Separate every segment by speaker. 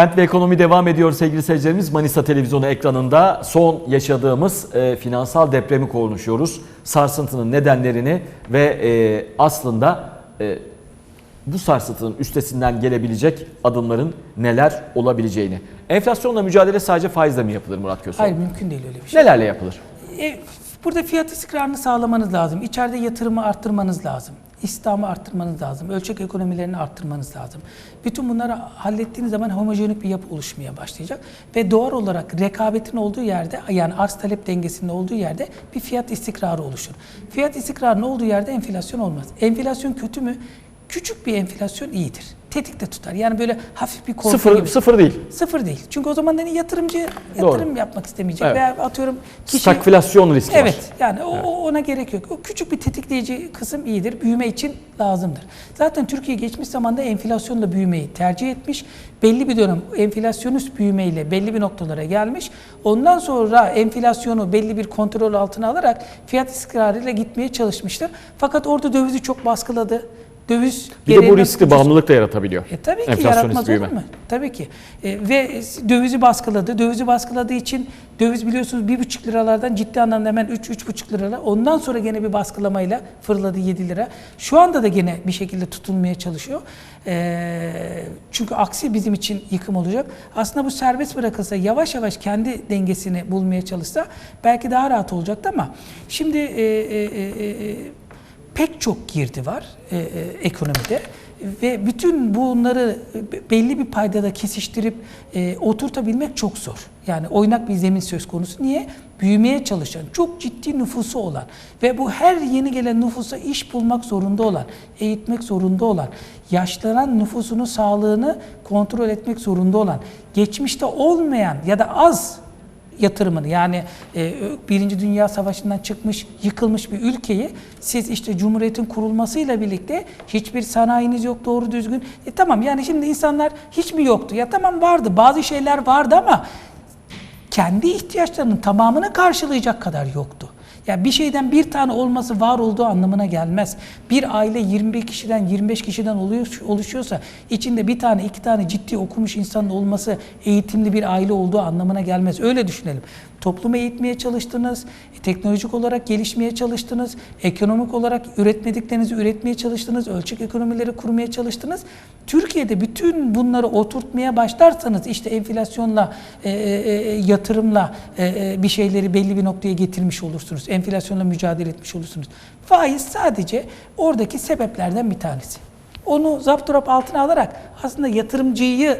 Speaker 1: Kent ve ekonomi devam ediyor sevgili seyircilerimiz. Manisa televizyonu ekranında son yaşadığımız e, finansal depremi konuşuyoruz. Sarsıntının nedenlerini ve e, aslında e, bu sarsıntının üstesinden gelebilecek adımların neler olabileceğini. Enflasyonla mücadele sadece faizle mi yapılır Murat Köseoğlu?
Speaker 2: Hayır mümkün değil öyle bir şey.
Speaker 1: Nelerle yapılır?
Speaker 2: E, burada fiyat istikrarını sağlamanız lazım. İçeride yatırımı arttırmanız lazım. İstihdamı arttırmanız lazım. Ölçek ekonomilerini arttırmanız lazım. Bütün bunları hallettiğiniz zaman homojenik bir yapı oluşmaya başlayacak. Ve doğal olarak rekabetin olduğu yerde yani arz talep dengesinin olduğu yerde bir fiyat istikrarı oluşur. Fiyat istikrarının olduğu yerde enflasyon olmaz. Enflasyon kötü mü? Küçük bir enflasyon iyidir. Tetikte tutar. Yani böyle hafif bir korku
Speaker 1: Sıfır,
Speaker 2: gibi.
Speaker 1: sıfır değil.
Speaker 2: Sıfır değil. Çünkü o zaman hani yatırımcı
Speaker 1: Doğru.
Speaker 2: yatırım yapmak istemeyecek
Speaker 1: Evet.
Speaker 2: veya atıyorum kişi
Speaker 1: Stagflasyon riski var.
Speaker 2: Evet yani o, o- ona gerek yok. O küçük bir tetikleyici kısım iyidir. Büyüme için lazımdır. Zaten Türkiye geçmiş zamanda enflasyonla büyümeyi tercih etmiş. Belli bir dönem enflasyonist büyümeyle belli bir noktalara gelmiş. Ondan sonra enflasyonu belli bir kontrol altına alarak fiyat istikrarıyla gitmeye çalışmıştır. Fakat orada dövizi çok baskıladı. Döviz
Speaker 1: Bir de bu riskli
Speaker 2: ucuz-
Speaker 1: bağımlılık da yaratabiliyor.
Speaker 2: e tabii ki yaratmaz
Speaker 1: büyüme.
Speaker 2: olur mu? Tabii ki. E, ve dövizi baskıladı. Dövizi baskıladığı için döviz biliyorsunuz bir buçuk liralardan ciddi anlamda hemen üç, üç buçuk liralar. Ondan sonra gene bir baskılamayla fırladı 7 lira. Şu anda da gene bir şekilde tutulmaya çalışıyor. E, çünkü aksi bizim için yıkım olacak. Aslında bu serbest bırakılsa yavaş yavaş kendi dengesini bulmaya çalışsa belki daha rahat olacaktı ama şimdi e, e, e, e, pek çok girdi var e, e, ekonomide ve bütün bunları belli bir paydada kesiştirip e, oturtabilmek çok zor. Yani oynak bir zemin söz konusu. Niye? Büyümeye çalışan, çok ciddi nüfusu olan ve bu her yeni gelen nüfusa iş bulmak zorunda olan, eğitmek zorunda olan, yaşlanan nüfusunun sağlığını kontrol etmek zorunda olan, geçmişte olmayan ya da az yatırımını yani e, Birinci Dünya Savaşı'ndan çıkmış, yıkılmış bir ülkeyi siz işte Cumhuriyet'in kurulmasıyla birlikte hiçbir sanayiniz yok doğru düzgün. E tamam yani şimdi insanlar hiç mi yoktu? Ya tamam vardı bazı şeyler vardı ama kendi ihtiyaçlarının tamamını karşılayacak kadar yoktu. Ya bir şeyden bir tane olması var olduğu anlamına gelmez. Bir aile 21 kişiden 25 kişiden oluyor, oluşuyorsa içinde bir tane iki tane ciddi okumuş insanın olması eğitimli bir aile olduğu anlamına gelmez. Öyle düşünelim. Toplumu eğitmeye çalıştınız, teknolojik olarak gelişmeye çalıştınız, ekonomik olarak üretmediklerinizi üretmeye çalıştınız, ölçek ekonomileri kurmaya çalıştınız. Türkiye'de bütün bunları oturtmaya başlarsanız işte enflasyonla, e, e, yatırımla e, e, bir şeyleri belli bir noktaya getirmiş olursunuz. Enflasyonla mücadele etmiş olursunuz. Faiz sadece oradaki sebeplerden bir tanesi. Onu zapturap altına alarak aslında yatırımcıyı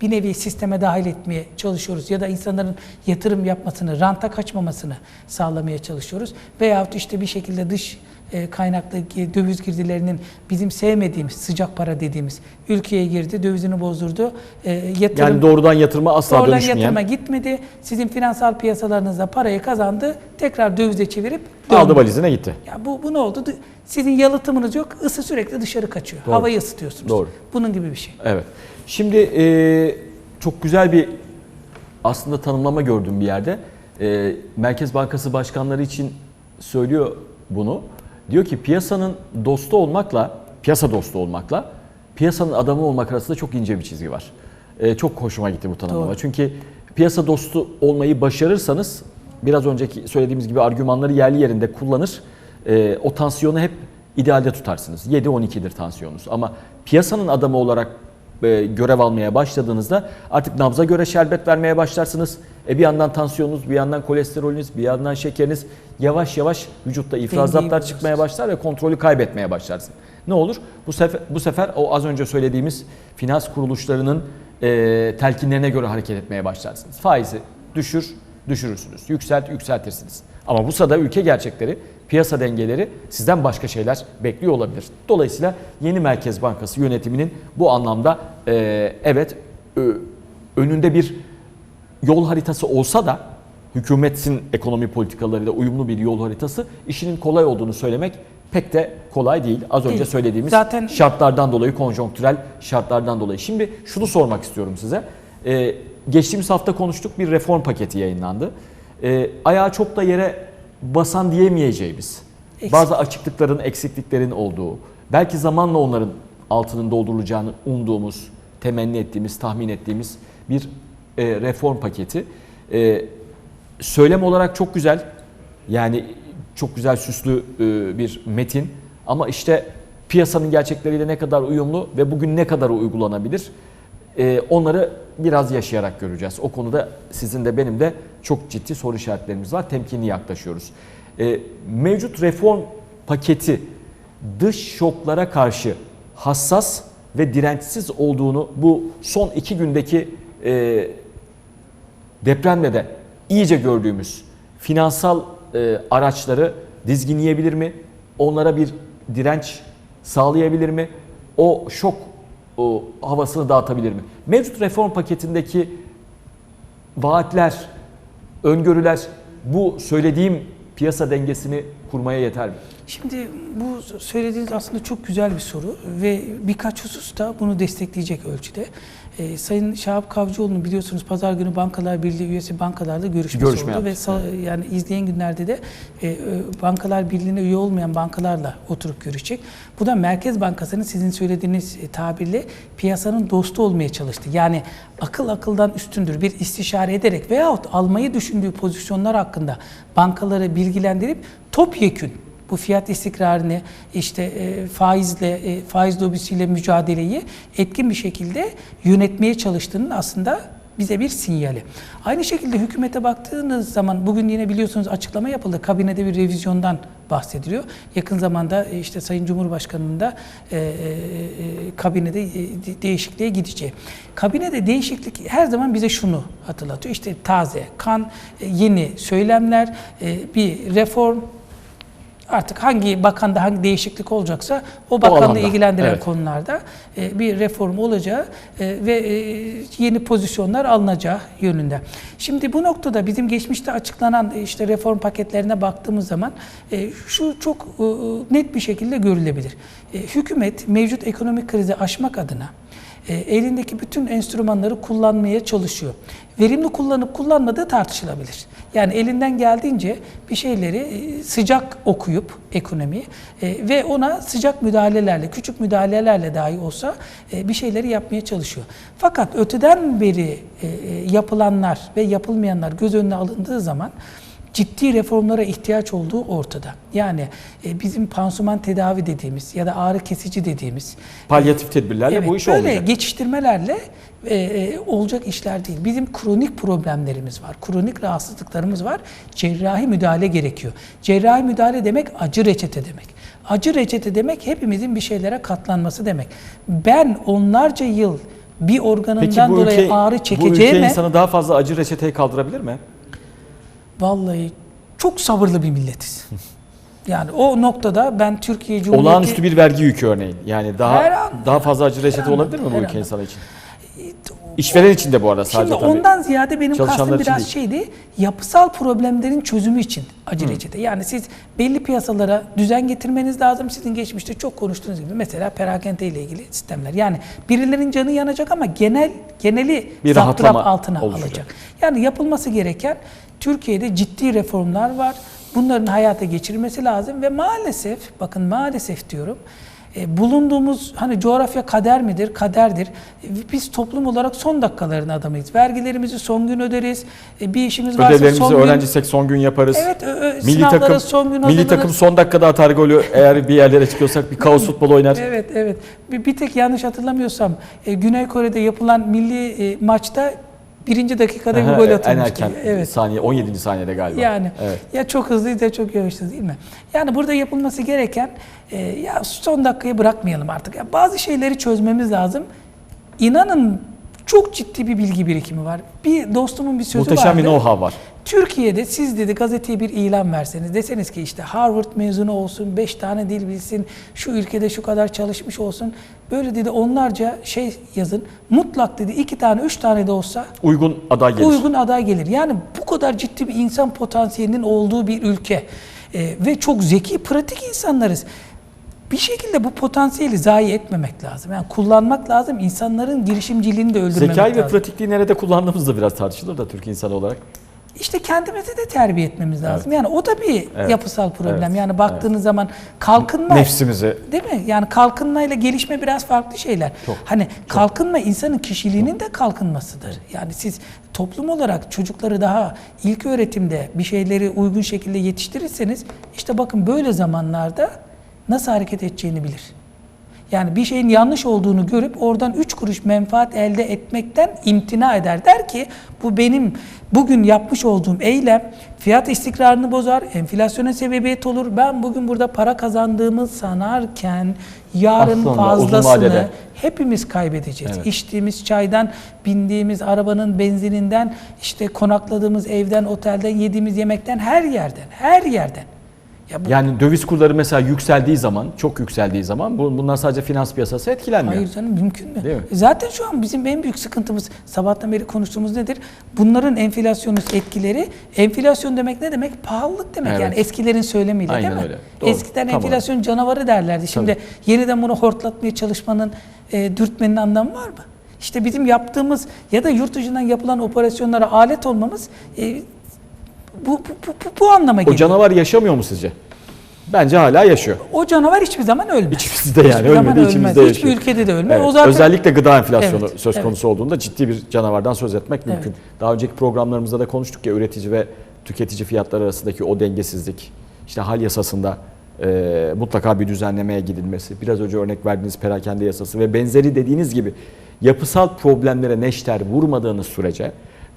Speaker 2: bir nevi sisteme dahil etmeye çalışıyoruz ya da insanların yatırım yapmasını, ranta kaçmamasını sağlamaya çalışıyoruz. Veyahut işte bir şekilde dış e, kaynaklı döviz girdilerinin bizim sevmediğimiz sıcak para dediğimiz ülkeye girdi, dövizini bozdurdu. E, yatırım,
Speaker 1: Yani doğrudan yatırıma asla
Speaker 2: Doğrudan
Speaker 1: dönüşmeyen.
Speaker 2: yatırıma gitmedi. Sizin finansal piyasalarınızda parayı kazandı. Tekrar dövize çevirip
Speaker 1: Aldı
Speaker 2: döndü.
Speaker 1: valizine gitti.
Speaker 2: Ya bu, bu ne oldu? Sizin yalıtımınız yok. ısı sürekli dışarı kaçıyor.
Speaker 1: Doğru.
Speaker 2: Havayı ısıtıyorsunuz.
Speaker 1: Doğru.
Speaker 2: Bunun gibi bir şey.
Speaker 1: Evet. Şimdi e, çok güzel bir aslında tanımlama gördüm bir yerde. E, Merkez Bankası başkanları için söylüyor bunu. Diyor ki piyasanın dostu olmakla, piyasa dostu olmakla piyasanın adamı olmak arasında çok ince bir çizgi var. E, çok hoşuma gitti bu tanımlama.
Speaker 2: Doğru.
Speaker 1: Çünkü piyasa dostu olmayı başarırsanız biraz önceki söylediğimiz gibi argümanları yerli yerinde kullanır. E, o tansiyonu hep idealde tutarsınız. 7-12'dir tansiyonunuz. Ama piyasanın adamı olarak görev almaya başladığınızda artık nabza göre şerbet vermeye başlarsınız. E bir yandan tansiyonunuz, bir yandan kolesterolünüz, bir yandan şekeriniz yavaş yavaş vücutta ifrazatlar çıkmaya başlar ve kontrolü kaybetmeye başlarsın. Ne olur? Bu sefer, bu sefer o az önce söylediğimiz finans kuruluşlarının e, telkinlerine göre hareket etmeye başlarsınız. Faizi düşür, düşürürsünüz. Yükselt, yükseltirsiniz. Ama bu sırada ülke gerçekleri, piyasa dengeleri sizden başka şeyler bekliyor olabilir. Dolayısıyla yeni Merkez Bankası yönetiminin bu anlamda e, evet ö- önünde bir yol haritası olsa da hükümetin ekonomi politikalarıyla uyumlu bir yol haritası işinin kolay olduğunu söylemek pek de kolay değil. Az önce
Speaker 2: Değil.
Speaker 1: söylediğimiz
Speaker 2: Zaten-
Speaker 1: şartlardan dolayı, konjonktürel şartlardan dolayı. Şimdi şunu sormak istiyorum size. Ee, geçtiğimiz hafta konuştuk bir reform paketi yayınlandı. Ee, ayağı çok da yere basan diyemeyeceğimiz,
Speaker 2: Eksik.
Speaker 1: bazı açıklıkların, eksikliklerin olduğu, belki zamanla onların altının doldurulacağını umduğumuz, temenni ettiğimiz, tahmin ettiğimiz bir e, reform paketi. E, söylem olarak çok güzel. Yani çok güzel süslü e, bir metin. Ama işte piyasanın gerçekleriyle ne kadar uyumlu ve bugün ne kadar uygulanabilir? E, onları biraz yaşayarak göreceğiz. O konuda sizin de benim de çok ciddi soru işaretlerimiz var. Temkinli yaklaşıyoruz. E, mevcut reform paketi dış şoklara karşı hassas ve dirençsiz olduğunu bu son iki gündeki e, depremle de iyice gördüğümüz finansal e, araçları dizginleyebilir mi? Onlara bir direnç sağlayabilir mi? O şok o havasını dağıtabilir mi? Mevcut reform paketindeki vaatler, öngörüler bu söylediğim piyasa dengesini kurmaya yeter mi?
Speaker 2: Şimdi bu söylediğiniz aslında çok güzel bir soru ve birkaç hususta bunu destekleyecek ölçüde. Ee, Sayın Şahap Kavcıoğlu'nun biliyorsunuz pazar günü Bankalar Birliği üyesi bankalarla görüşmesi
Speaker 1: Görüşme
Speaker 2: oldu ve sa- yani izleyen günlerde de e, e, Bankalar Birliği'ne üye olmayan bankalarla oturup görüşecek. Bu da Merkez Bankası'nın sizin söylediğiniz e, tabirle piyasanın dostu olmaya çalıştı. Yani akıl akıldan üstündür bir istişare ederek veyahut almayı düşündüğü pozisyonlar hakkında bankaları bilgilendirip topyekün bu fiyat istikrarını işte e, faizle e, faiz lobisiyle mücadeleyi etkin bir şekilde yönetmeye çalıştığının aslında bize bir sinyali. Aynı şekilde hükümete baktığınız zaman bugün yine biliyorsunuz açıklama yapıldı. Kabinede bir revizyondan bahsediliyor. Yakın zamanda e, işte Sayın Cumhurbaşkanı'nın da e, e, e, kabinede e, de- değişikliğe gideceği. Kabinede değişiklik her zaman bize şunu hatırlatıyor. İşte taze, kan, yeni söylemler, e, bir reform, artık hangi bakanda hangi değişiklik olacaksa o bakanlığı ilgilendiren
Speaker 1: evet.
Speaker 2: konularda e, bir reform olacağı e, ve e, yeni pozisyonlar alınacağı yönünde. Şimdi bu noktada bizim geçmişte açıklanan e, işte reform paketlerine baktığımız zaman e, şu çok e, net bir şekilde görülebilir. E, Hükümet mevcut ekonomik krizi aşmak adına e, elindeki bütün enstrümanları kullanmaya çalışıyor. Verimli kullanıp kullanmadığı tartışılabilir. Yani elinden geldiğince bir şeyleri e, sıcak okuyup ekonomiyi e, ve ona sıcak müdahalelerle, küçük müdahalelerle dahi olsa bir şeyleri yapmaya çalışıyor. Fakat öteden beri yapılanlar ve yapılmayanlar göz önüne alındığı zaman ciddi reformlara ihtiyaç olduğu ortada. Yani e, bizim pansuman tedavi dediğimiz ya da ağrı kesici dediğimiz
Speaker 1: Palyatif tedbirlerle
Speaker 2: Evet,
Speaker 1: bu iş
Speaker 2: böyle
Speaker 1: olmayacak.
Speaker 2: geçiştirmelerle e, e, olacak işler değil. Bizim kronik problemlerimiz var, kronik rahatsızlıklarımız var. Cerrahi müdahale gerekiyor. Cerrahi müdahale demek acı reçete demek. Acı reçete demek hepimizin bir şeylere katlanması demek. Ben onlarca yıl bir
Speaker 1: Peki
Speaker 2: organından
Speaker 1: bu
Speaker 2: dolayı
Speaker 1: ülke,
Speaker 2: ağrı
Speaker 1: bu ülke
Speaker 2: çekeceğime
Speaker 1: insanı daha fazla acı reçeteyi kaldırabilir mi?
Speaker 2: Vallahi çok sabırlı bir milletiz. Yani o noktada ben Türkiye Cumhuriyeti
Speaker 1: Olağanüstü bir vergi yükü örneğin. Yani daha
Speaker 2: an-
Speaker 1: daha fazla acı reçete olabilir mi bu ülke
Speaker 2: an.
Speaker 1: insanı için? İşveren için de bu arada sadece
Speaker 2: Şimdi
Speaker 1: tabii.
Speaker 2: ondan ziyade benim kastım biraz şeydi, yapısal problemlerin çözümü için acı reçete. Yani siz belli piyasalara düzen getirmeniz lazım. Sizin geçmişte çok konuştuğunuz gibi mesela perakende ile ilgili sistemler. Yani birilerin canı yanacak ama genel geneli
Speaker 1: Bir rahatlama
Speaker 2: altına
Speaker 1: oluşacak.
Speaker 2: alacak. Yani yapılması gereken Türkiye'de ciddi reformlar var. Bunların hayata geçirilmesi lazım ve maalesef bakın maalesef diyorum e, bulunduğumuz hani coğrafya kader midir? Kaderdir. E, Biz toplum olarak son dakikaların adamıyız. Vergilerimizi son gün öderiz. E, Bir işimiz varsa
Speaker 1: Ödevlerimizi
Speaker 2: son gün...
Speaker 1: öğrenciysek son gün yaparız.
Speaker 2: Evet, ö- ö-
Speaker 1: milli
Speaker 2: sınavlara
Speaker 1: takım
Speaker 2: son gün
Speaker 1: milli
Speaker 2: hazırlanırız.
Speaker 1: takım son dakikada atar golü eğer bir yerlere çıkıyorsak bir kaos futbol oynar.
Speaker 2: Evet, evet. Bir, bir tek yanlış hatırlamıyorsam e, Güney Kore'de yapılan milli e, maçta birinci dakikada bir gol
Speaker 1: en
Speaker 2: atılmıştı.
Speaker 1: erken
Speaker 2: Evet.
Speaker 1: saniye 17. saniyede galiba.
Speaker 2: Yani
Speaker 1: Evet.
Speaker 2: ya çok hızlıydı ya çok yavaştı değil mi? Yani burada yapılması gereken e, ya son dakikayı bırakmayalım artık. Ya bazı şeyleri çözmemiz lazım. İnanın çok ciddi bir bilgi birikimi var. Bir dostumun bir sözü
Speaker 1: Muhteşem bir
Speaker 2: vardı.
Speaker 1: know-how var.
Speaker 2: Türkiye'de siz dedi gazeteye bir ilan verseniz deseniz ki işte Harvard mezunu olsun, 5 tane dil bilsin, şu ülkede şu kadar çalışmış olsun. Böyle dedi onlarca şey yazın. Mutlak dedi iki tane, üç tane de olsa
Speaker 1: Uygun aday gelir.
Speaker 2: uygun aday gelir. Yani bu kadar ciddi bir insan potansiyelinin olduğu bir ülke e, ve çok zeki, pratik insanlarız. Bir şekilde bu potansiyeli zayi etmemek lazım. Yani kullanmak lazım. İnsanların girişimciliğini de öldürmemek
Speaker 1: Zekayı ve
Speaker 2: lazım.
Speaker 1: pratikliği nerede kullandığımız da biraz tartışılır da Türk insanı olarak.
Speaker 2: İşte kendimizi de terbiye etmemiz lazım. Yani o da bir
Speaker 1: Evet.
Speaker 2: yapısal problem.
Speaker 1: Evet.
Speaker 2: Yani baktığınız zaman kalkınma
Speaker 1: Nefsimizi
Speaker 2: Değil mi? Yani kalkınma ile gelişme biraz farklı şeyler.
Speaker 1: Çok.
Speaker 2: Hani kalkınma insanın kişiliğinin de kalkınmasıdır. Yani siz toplum olarak çocukları daha ilk öğretimde bir şeyleri uygun şekilde yetiştirirseniz işte bakın böyle zamanlarda nasıl hareket edeceğini bilir. Yani bir şeyin yanlış olduğunu görüp oradan üç kuruş menfaat elde etmekten imtina eder. Der ki bu benim bugün yapmış olduğum eylem fiyat istikrarını bozar, enflasyona sebebiyet olur. Ben bugün burada para kazandığımı sanarken yarın
Speaker 1: Aslında
Speaker 2: fazlasını hepimiz kaybedeceğiz.
Speaker 1: Evet.
Speaker 2: İçtiğimiz çaydan, bindiğimiz arabanın benzininden, işte konakladığımız evden, otelden, yediğimiz yemekten her yerden, her yerden. Ya bu
Speaker 1: yani döviz kurları mesela yükseldiği zaman, çok yükseldiği zaman bu- bunlar sadece finans piyasası etkilenmiyor.
Speaker 2: Hayır canım mümkün mü?
Speaker 1: Değil mi?
Speaker 2: E Zaten şu an bizim en büyük sıkıntımız sabahtan beri konuştuğumuz nedir? Bunların enflasyonist etkileri. Enflasyon demek ne demek? Pahalılık demek.
Speaker 1: Evet.
Speaker 2: Yani eskilerin söylemiyle
Speaker 1: Aynen
Speaker 2: değil mi?
Speaker 1: öyle. Doğru.
Speaker 2: Eskiden
Speaker 1: Tamam.
Speaker 2: enflasyon canavarı derlerdi. Şimdi yeniden bunu hortlatmaya çalışmanın, e, dürtmenin anlamı var mı? İşte bizim yaptığımız ya da yurt dışından yapılan operasyonlara alet olmamız e, bu, bu, bu, bu, anlama
Speaker 1: O
Speaker 2: geliyor.
Speaker 1: canavar yaşamıyor mu sizce? Bence hala yaşıyor.
Speaker 2: o canavar hiçbir zaman ölmez.
Speaker 1: İçimizde yani,
Speaker 2: Hiçbir
Speaker 1: ölmedi,
Speaker 2: ölmez.
Speaker 1: içimizde
Speaker 2: Hiçbir
Speaker 1: yaşıyor.
Speaker 2: ülkede de ölmez.
Speaker 1: Evet,
Speaker 2: O zaten
Speaker 1: Özellikle gıda enflasyonu
Speaker 2: Evet,
Speaker 1: söz
Speaker 2: evet.
Speaker 1: konusu olduğunda ciddi bir canavardan söz etmek mümkün. Daha önceki programlarımızda da konuştuk ya üretici ve tüketici fiyatları arasındaki o dengesizlik. İşte hal yasasında e, mutlaka bir düzenlemeye gidilmesi. Biraz önce örnek verdiğiniz perakende yasası ve benzeri dediğiniz gibi yapısal problemlere neşter vurmadığınız sürece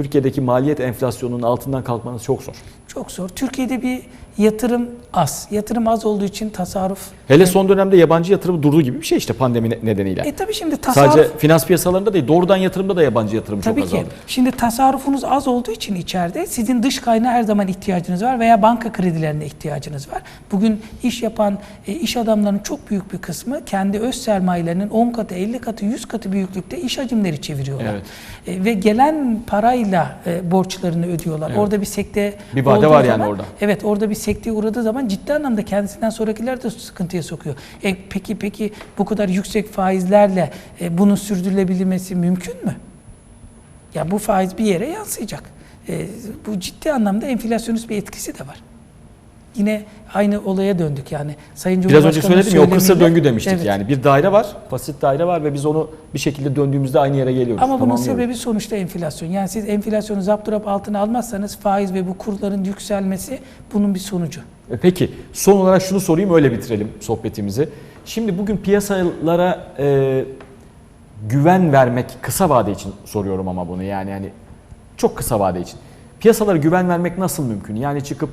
Speaker 1: Türkiye'deki maliyet enflasyonunun altından kalkmanız çok zor.
Speaker 2: Çok zor. Türkiye'de bir yatırım az. Yatırım az olduğu için tasarruf.
Speaker 1: Hele son dönemde yabancı yatırım durduğu gibi bir şey işte pandemi ne- nedeniyle.
Speaker 2: E tabii şimdi tasarruf
Speaker 1: Sadece finans piyasalarında değil, doğrudan yatırımda da yabancı yatırım çok
Speaker 2: Tabii ki.
Speaker 1: azaldı.
Speaker 2: Şimdi tasarrufunuz az olduğu için içeride sizin dış kaynağı her zaman ihtiyacınız var veya banka kredilerine ihtiyacınız var. Bugün iş yapan e, iş adamlarının çok büyük bir kısmı kendi öz sermayelerinin 10 katı, 50 katı, 100 katı büyüklükte iş hacimleri çeviriyorlar.
Speaker 1: Evet.
Speaker 2: E, ve gelen parayla e, borçlarını ödüyorlar.
Speaker 1: Evet.
Speaker 2: Orada bir sekte
Speaker 1: Bir vade var yani
Speaker 2: zaman-
Speaker 1: orada.
Speaker 2: Evet orada bir sekteye uğradığı zaman ciddi anlamda kendisinden sonrakiler de sıkıntıya sokuyor. E, peki peki bu kadar yüksek faizlerle e, bunun sürdürülebilmesi mümkün mü? Ya bu faiz bir yere yansıyacak. E, bu ciddi anlamda enflasyonist bir etkisi de var. Yine aynı olaya döndük yani. Sayın
Speaker 1: Biraz önce söyledim ya o kısır döngü demiştik
Speaker 2: Evet.
Speaker 1: yani. Bir daire var, basit daire var ve biz onu bir şekilde döndüğümüzde aynı yere geliyoruz.
Speaker 2: Ama bunun sebebi sonuçta enflasyon. Yani siz enflasyonu zapturap altına almazsanız faiz ve bu kurların yükselmesi bunun bir sonucu.
Speaker 1: E Peki son olarak şunu sorayım öyle bitirelim sohbetimizi. Şimdi bugün piyasalara e, güven vermek kısa vade için soruyorum ama bunu yani yani çok kısa vade için. Piyasalara güven vermek nasıl mümkün? Yani çıkıp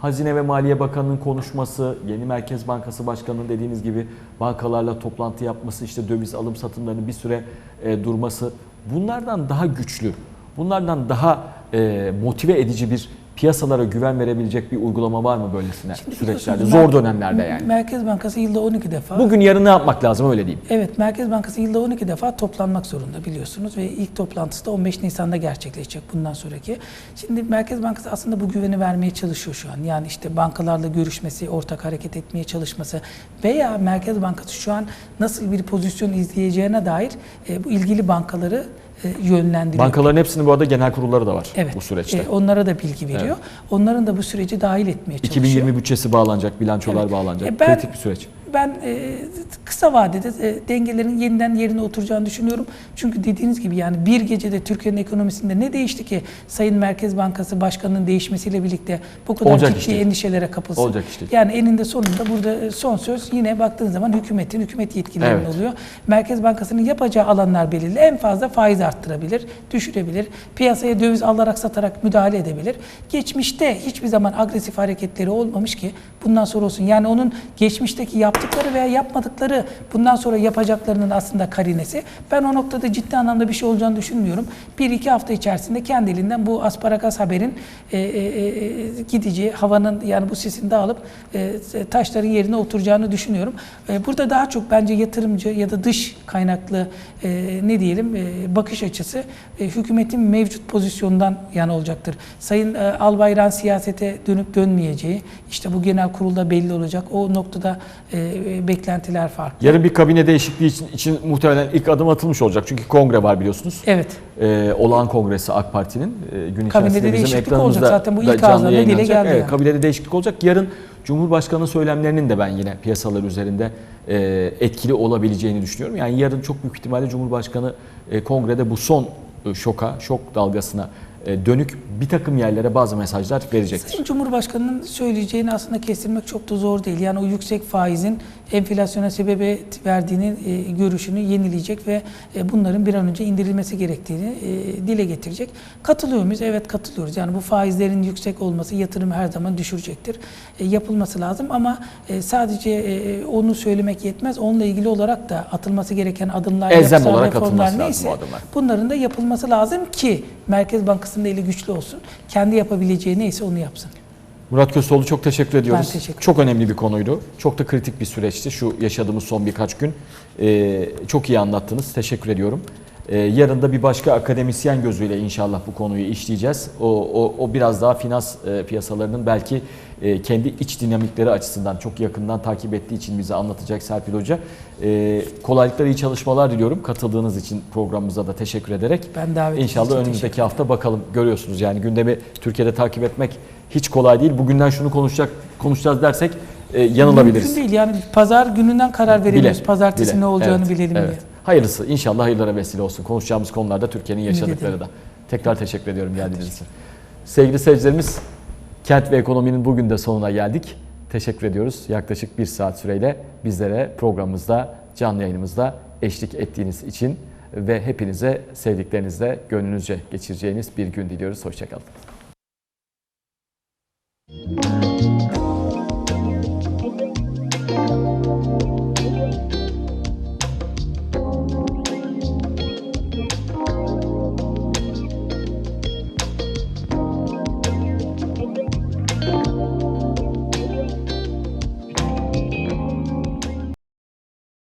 Speaker 1: Hazine ve Maliye Bakanı'nın konuşması, yeni Merkez Bankası Başkanı'nın dediğiniz gibi bankalarla toplantı yapması, işte döviz alım satımlarının bir süre e, durması bunlardan daha güçlü, bunlardan daha e, motive edici bir piyasalara güven verebilecek bir uygulama var mı böylesine süreçlerde?
Speaker 2: biliyorsunuz
Speaker 1: Zor dönemlerde yani.
Speaker 2: Merkez Bankası yılda 12 defa
Speaker 1: Bugün yarın ne yapmak lazım öyle diyeyim.
Speaker 2: Evet, Merkez Bankası yılda 12 defa toplanmak zorunda biliyorsunuz ve ilk toplantısı da 15 Nisan'da gerçekleşecek bundan sonraki. Şimdi Merkez Bankası aslında bu güveni vermeye çalışıyor şu an. Yani işte bankalarla görüşmesi, ortak hareket etmeye çalışması veya Merkez Bankası şu an nasıl bir pozisyon izleyeceğine dair e, bu ilgili bankaları yönlendiriyor.
Speaker 1: Bankaların hepsinin bu arada genel kurulları da var
Speaker 2: Evet.
Speaker 1: bu süreçte.
Speaker 2: e, onlara da bilgi veriyor. Onların da bu süreci dahil etmeye çalışıyor.
Speaker 1: 2020 bütçesi bağlanacak, bilançolar
Speaker 2: Evet.
Speaker 1: bağlanacak.
Speaker 2: E ben-
Speaker 1: Kritik bir süreç.
Speaker 2: Ben e, kısa vadede e, dengelerin yeniden yerine oturacağını düşünüyorum. Çünkü dediğiniz gibi yani bir gecede Türkiye'nin ekonomisinde ne değişti ki Sayın Merkez Bankası Başkanı'nın değişmesiyle birlikte bu kadar
Speaker 1: Olacak
Speaker 2: ciddi
Speaker 1: iş değil.
Speaker 2: endişelere kapılsın.
Speaker 1: Olacak iş değil.
Speaker 2: Yani eninde sonunda burada e, son söz yine baktığın zaman hükümetin, hükümet yetkililerinin
Speaker 1: Evet.
Speaker 2: oluyor. Merkez Bankası'nın yapacağı alanlar belirli. En fazla faiz arttırabilir, düşürebilir. Piyasaya döviz alarak satarak müdahale edebilir. Geçmişte hiçbir zaman agresif hareketleri olmamış ki bundan sonra olsun. Yani onun geçmişteki yaptıkları veya yapmadıkları bundan sonra yapacaklarının aslında karinesi. Ben o noktada ciddi anlamda bir şey olacağını düşünmüyorum. Bir iki hafta içerisinde kendiliğinden bu asparagas haberin e, e, e, gideceği, havanın yani bu sesini dağılıp e, taşların yerine oturacağını düşünüyorum. E, burada daha çok bence yatırımcı ya da dış kaynaklı e, ne diyelim e, bakış açısı e, hükümetin mevcut pozisyondan yana olacaktır. Sayın e, Albayrak'ın siyasete dönüp dönmeyeceği işte bu genel kurulda belli olacak. O noktada e, e, beklentiler farklı.
Speaker 1: Yarın bir kabine değişikliği için, için muhtemelen ilk adım atılmış olacak. Çünkü kongre var biliyorsunuz.
Speaker 2: Evet.
Speaker 1: Ee, olağan kongresi AK Parti'nin e, gün
Speaker 2: Kabinede değişiklik olacak. Zaten bu ilk da dile geldi
Speaker 1: Evet,
Speaker 2: yani.
Speaker 1: kabinede değişiklik olacak. Yarın Cumhurbaşkanı söylemlerinin de ben yine piyasalar üzerinde e, etkili olabileceğini düşünüyorum. Yani yarın çok büyük ihtimalle Cumhurbaşkanı e, kongrede bu son e, şoka, şok dalgasına e, dönük bir takım yerlere bazı mesajlar verecektir.
Speaker 2: Sayın Cumhurbaşkanı'nın söyleyeceğini aslında kestirmek çok da zor değil. Yani o yüksek faizin enflasyona sebebiyet verdiğini e, görüşünü yenileyecek ve e, bunların bir an önce indirilmesi gerektiğini e, dile getirecek. Katılıyor muyuz? Evet katılıyoruz. Yani bu faizlerin yüksek olması yatırımı her zaman düşürecektir. E, yapılması lazım ama e, sadece e, onu söylemek yetmez. Onunla ilgili olarak da atılması gereken adımlar,
Speaker 1: Elzem
Speaker 2: yapısal reformlar neyse
Speaker 1: bu
Speaker 2: bunların da yapılması lazım ki Merkez Bankası'nın eli güçlü olsun. Kendi yapabileceği neyse onu yapsın.
Speaker 1: Murat Köseoğlu çok teşekkür ediyoruz.
Speaker 2: teşekkür
Speaker 1: çok önemli bir konuydu. Çok da kritik bir süreçti şu yaşadığımız son birkaç gün. Ee, çok iyi anlattınız. Teşekkür ediyorum. Ee, yarın da bir başka akademisyen gözüyle inşallah bu konuyu işleyeceğiz. O, o, o biraz daha finans e, piyasalarının belki e, kendi iç dinamikleri açısından çok yakından takip ettiği için bize anlatacak Serpil Hoca. Ee, kolaylıklar, iyi çalışmalar diliyorum. Katıldığınız için programımıza da teşekkür ederek.
Speaker 2: Ben davet
Speaker 1: İnşallah önümüzdeki hafta bakalım görüyorsunuz yani gündemi Türkiye'de takip etmek hiç kolay değil. Bugünden şunu konuşacak konuşacağız dersek e, yanılabiliriz.
Speaker 2: Mümkün değil yani pazar gününden karar veremiyoruz.
Speaker 1: Bile,
Speaker 2: Pazartesi
Speaker 1: bile.
Speaker 2: ne olacağını
Speaker 1: Evet,
Speaker 2: bilelim
Speaker 1: evet.
Speaker 2: diye.
Speaker 1: Hayırlısı inşallah hayırlara vesile olsun. Konuşacağımız konularda Türkiye'nin yaşadıkları da. Tekrar teşekkür ediyorum geldiğiniz için. Sevgili seyircilerimiz Kent ve Ekonomi'nin bugün de sonuna geldik. Teşekkür ediyoruz. Yaklaşık bir saat süreyle bizlere programımızda, canlı yayınımızda eşlik ettiğiniz için ve hepinize sevdiklerinizle gönlünüzce geçireceğiniz bir gün diliyoruz. Hoşçakalın.